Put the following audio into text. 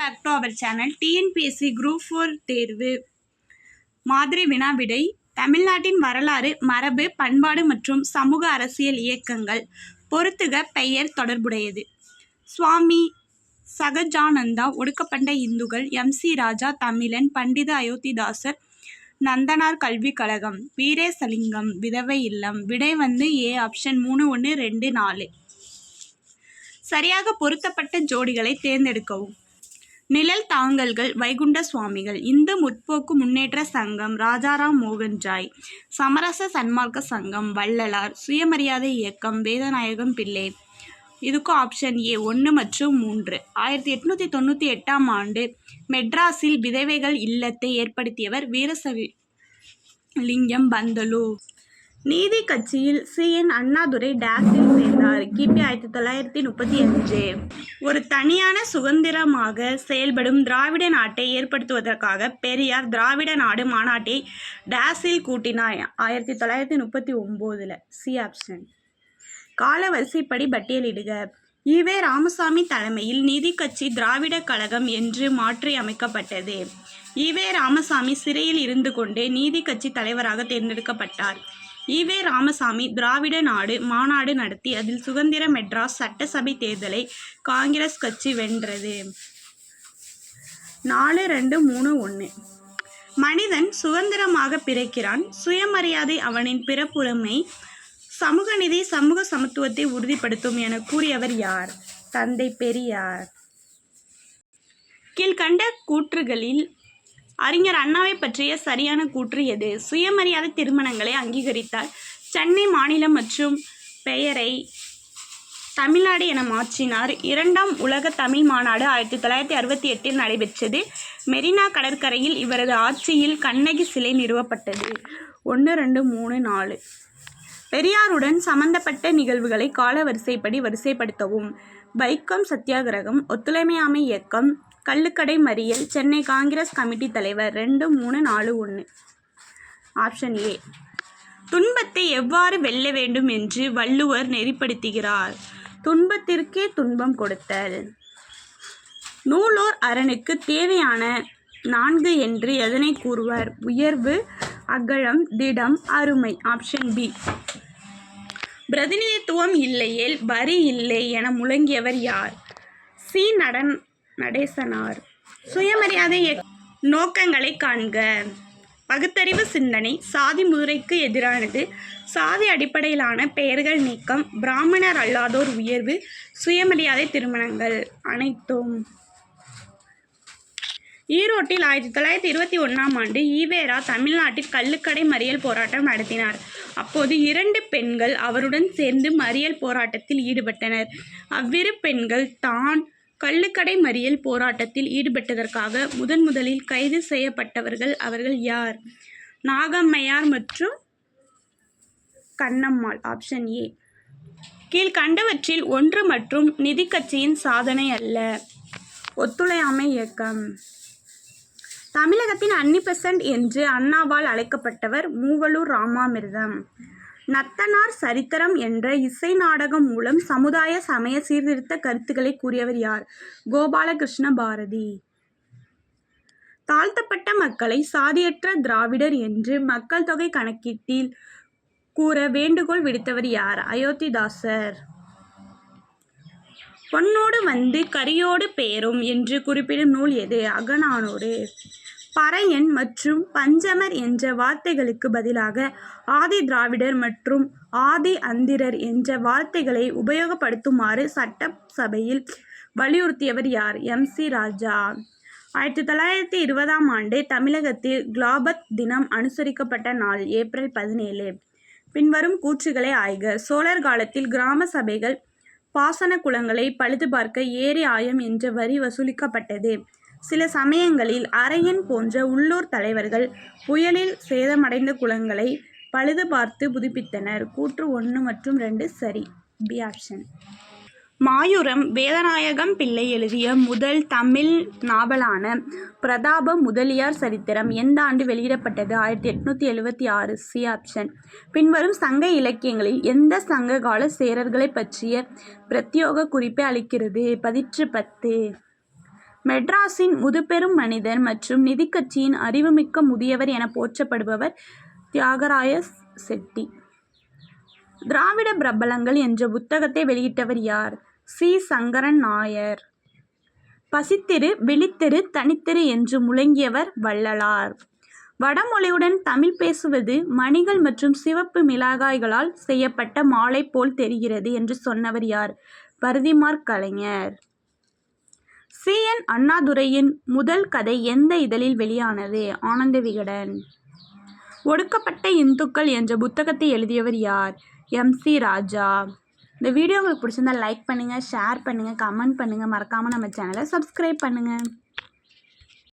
Back to our channel TNPSC group four தேர்வு. மாதிரி வினா விடை தமிழ்நாட்டின் வரலாறு மரபு பண்பாடு மற்றும் சமூக அரசியல் இயக்கங்கள். பொறுத்துக பெயர் தொடர்புடையது. சுவாமி சகஜானந்தா ஒடுக்கப்பட்ட இந்துக்கள் எம் சி ராஜா தமிழன் பண்டித அயோத்திதாசர் நந்தனார் கல்விக் கழகம் வீரேசலிங்கம் விதவை இல்லம் விடை வந்து ஏ ஆப்ஷன் மூணு ஒன்று ரெண்டு நாலு. சரியாக பொருத்தப்பட்ட ஜோடிகளை தேர்ந்தெடுக்கவும். நிழல் தாங்கல்கள் வைகுண்ட சுவாமிகள் இந்து முற்போக்கு முன்னேற்ற சங்கம் ராஜாராம் மோகன் ஜாய் சமரச சன்மார்க்க சங்கம் வள்ளலார் சுயமரியாதை இயக்கம் வேதநாயகம் பிள்ளை. இதுக்கும் ஆப்ஷன் ஏ ஒன்று மற்றும் மூன்று. ஆயிரத்தி எட்நூற்றி தொண்ணூற்றி எட்டாம் ஆண்டு மெட்ராஸில் விதவைகள் இல்லத்தை ஏற்படுத்தியவர் வீரசவி லிங்கம் பந்தலு நீதி கட்சியில் சி. என். அண்ணாதுரை டேஸில் சேர்ந்தார். கிபி ஆயிரத்தி தொள்ளாயிரத்தி முப்பத்தி அஞ்சு. ஒரு தனியான சுதந்திரமாக செயல்படும் திராவிட நாட்டை ஏற்படுத்துவதற்காக பெரியார் திராவிட நாடு மாநாட்டை டேஸில் கூட்டினார். ஆயிரத்தி தொள்ளாயிரத்தி முப்பத்தி ஒம்போதில். சி. ஆப்ஷன். கால வரிசைப்படி பட்டியலிடுக ஈவே ராமசாமி தலைமையில் நீதி கட்சி திராவிட கழகம் என்று மாற்றி அமைக்கப்பட்டது. ஈவே ராமசாமி சிறையில் இருந்து கொண்டே நீதி கட்சி தலைவராக தேர்ந்தெடுக்கப்பட்டார். ஈவே ராமசாமி திராவிட நாடு மாநாடு நடத்தி அதில் சுதந்திர மெட்ராஸ் சட்டசபை தேர்தலை காங்கிரஸ் கட்சி வென்றது. நாலு ரெண்டு மூணு ஒன்று மனிதன் சுதந்திரமாக பிறக்கிறான். சுயமரியாதை அவனின் பிறப்புரிமை சமூக நிதி சமூக சமத்துவத்தை உறுதிப்படுத்தும் என கூறியவர் யார்? தந்தை பெரியார். கீழ்கண்ட கூற்றுகளில் அறிஞர் அண்ணாவை பற்றிய சரியான கூற்று எது? சுயமரியாதை திருமணங்களை அங்கீகரித்தார் சென்னை மாநிலம் மற்றும் பெயரை தமிழ்நாடு என மாற்றினார். இரண்டாம் உலக தமிழ் மாநாடு ஆயிரத்தி தொள்ளாயிரத்தி அறுபத்தி எட்டில் நடைபெற்றது. மெரினா கடற்கரையில் இவரது ஆட்சியில் கண்ணகி சிலை நிறுவப்பட்டது. ஒன்று ரெண்டு மூணு நாலு. பெரியாருடன் சம்பந்தப்பட்ட நிகழ்வுகளை கால வரிசைப்படி வரிசைப்படுத்தவும் வைக்கம் சத்தியாகிரகம் ஒத்துழைமையாமை இயக்கம் கள்ளுக்கடை மறியல் சென்னை காங்கிரஸ் கமிட்டி தலைவர் ரெண்டு மூணு நாலு ஒன்று ஆப்ஷன் ஏ துன்பத்தை எவ்வாறு வெல்ல வேண்டும் என்று வள்ளுவர் நெறிப்படுத்துகிறார். துன்பத்திற்கே துன்பம் கொடுத்தல். நூலோர் அரணுக்கு தேவையான நான்கு என்று எதனை கூறுவர்? உயர்வு அகலம் திடம் அருமை. ஆப்ஷன் பி பிரதிநிதித்துவம் இல்லையேல் வரி இல்லை என முழங்கியவர் யார்? சி. நடன் நடேசனார். சுயமரியாதை நோக்கங்களை காண்க. பகுத்தறிவு சிந்தனை சாதி முறைக்கு எதிரானது. சாதி அடிப்படையிலான பெயர்கள் நீக்கம் பிராமணர் அல்லாதோர் உயர்வு சுயமரியாதை திருமணங்கள் அனைத்தும். ஈரோட்டில் ஆயிரத்தி தொள்ளாயிரத்தி இருபத்தி ஒன்றாம் ஆண்டு ஈவேரா தமிழ்நாட்டில் கள்ளுக்கடை மறியல் போராட்டம் நடத்தினார். அப்போது இரண்டு பெண்கள் அவருடன் சேர்ந்து மறியல் போராட்டத்தில் ஈடுபட்டனர். அவ்விரு பெண்கள் தான் கள்ளுக்கடை மறியல் போராட்டத்தில் ஈடுபட்டதற்காக முதன் முதலில் கைது செய்யப்பட்டவர்கள் அவர்கள் யார்? நாகம்மையார் மற்றும் கண்ணம்மாள் ஆப்ஷன் ஏ கீழ்கண்டவற்றில் ஒன்று மற்றும் நிதி கட்சியின் சாதனை அல்ல. ஒத்துழையாமை இயக்கம். தமிழகத்தின் அன்னிபெசன்ட் என்று அண்ணாவால் அழைக்கப்பட்டவர் மூவலூர் ராமாமிர்தம். நத்தனார் சரித்திரம் என்ற இசை நாடகம் மூலம் சமுதாய சமய சீர்திருத்த கருத்துக்களை கூறியவர் யார்? கோபாலகிருஷ்ண பாரதி. தாழ்த்தப்பட்ட மக்களை சாதியற்ற திராவிடர் என்று மக்கள் தொகை கணக்கீட்டில் கூற வேண்டுகோள் விடுத்தவர் யார்? அயோத்திதாசர். பொன்னோடு வந்து கரியோடு பேரும் என்று குறிப்பிடும் நூல் எது? அகநானூறு. பறையன் மற்றும் பஞ்சமர் என்ற வார்த்தைகளுக்கு பதிலாக ஆதி திராவிடர் மற்றும் ஆதி அந்திரர் என்ற வார்த்தைகளை உபயோகப்படுத்துமாறு சட்டசபையில் வலியுறுத்தியவர் யார்? எம். சி. ராஜா. ஆயிரத்தி தொள்ளாயிரத்தி இருபதாம் ஆண்டு தமிழகத்தில் கிளாபத் தினம் அனுசரிக்கப்பட்ட நாள் ஏப்ரல் பதினேழு. பின்வரும் கூற்றுகளை ஆய்க. சோழர் காலத்தில் கிராம சபைகள் பாசன குளங்களை பழுது பார்க்க ஏரி ஆயம் என்ற வரி வசூலிக்கப்பட்டது. சில சமயங்களில் அரையன் போன்ற உள்ளூர் தலைவர்கள் புயலில் சேதமடைந்த குளங்களை பழுது பார்த்து புதுப்பித்தனர். கூற்று ஒன்று மற்றும் ரெண்டு சரி. B option. மாயூரம் வேதநாயகம் பிள்ளை எழுதிய முதல் தமிழ் நாவலான பிரதாப முதலியார் சரித்திரம் எந்த ஆண்டு வெளியிடப்பட்டது? ஆயிரத்தி எட்நூற்றி எழுபத்தி ஆறு. C option. பின்வரும் சங்க இலக்கியங்களில் எந்த சங்க கால சேரர்களை பற்றிய பிரத்யோக குறிப்பை அளிக்கிறது? பதிற்று பத்து. மெட்ராஸின் முதுபெரும் மனிதர் மற்றும் நிதிக்கட்சியின் அறிவுமிக்க முதியவர் என போற்றப்படுபவர் தியாகராய செட்டி. திராவிட பிரபலங்கள் என்ற புத்தகத்தை வெளியிட்டவர் யார்? சி. சங்கரன் நாயர். பசித்திரு விழித்திரு தனித்திரு என்று முழங்கியவர் வள்ளலார். வடமொழியுடன் தமிழ் பேசுவது மணிகள் மற்றும் சிவப்பு மிளகாய்களால் செய்யப்பட்ட மாலை போல் தெரிகிறது என்று சொன்னவர் யார்? பருதிமார் கலைஞர். சி. என். அண்ணாதுரையின் முதல் கதை எந்த இதழில் வெளியானது? ஆனந்த விகடன் ஒடுக்கப்பட்ட இந்துக்கள் என்ற புத்தகத்தை எழுதியவர் யார்? எம். சி. ராஜா. இந்த வீடியோ உங்களுக்கு பிடிச்சிருந்தா லைக் பண்ணுங்கள் ஷேர் பண்ணுங்கள் கமெண்ட் பண்ணுங்கள் மறக்காமல் நம்ம சேனலை சப்ஸ்கிரைப் பண்ணுங்கள்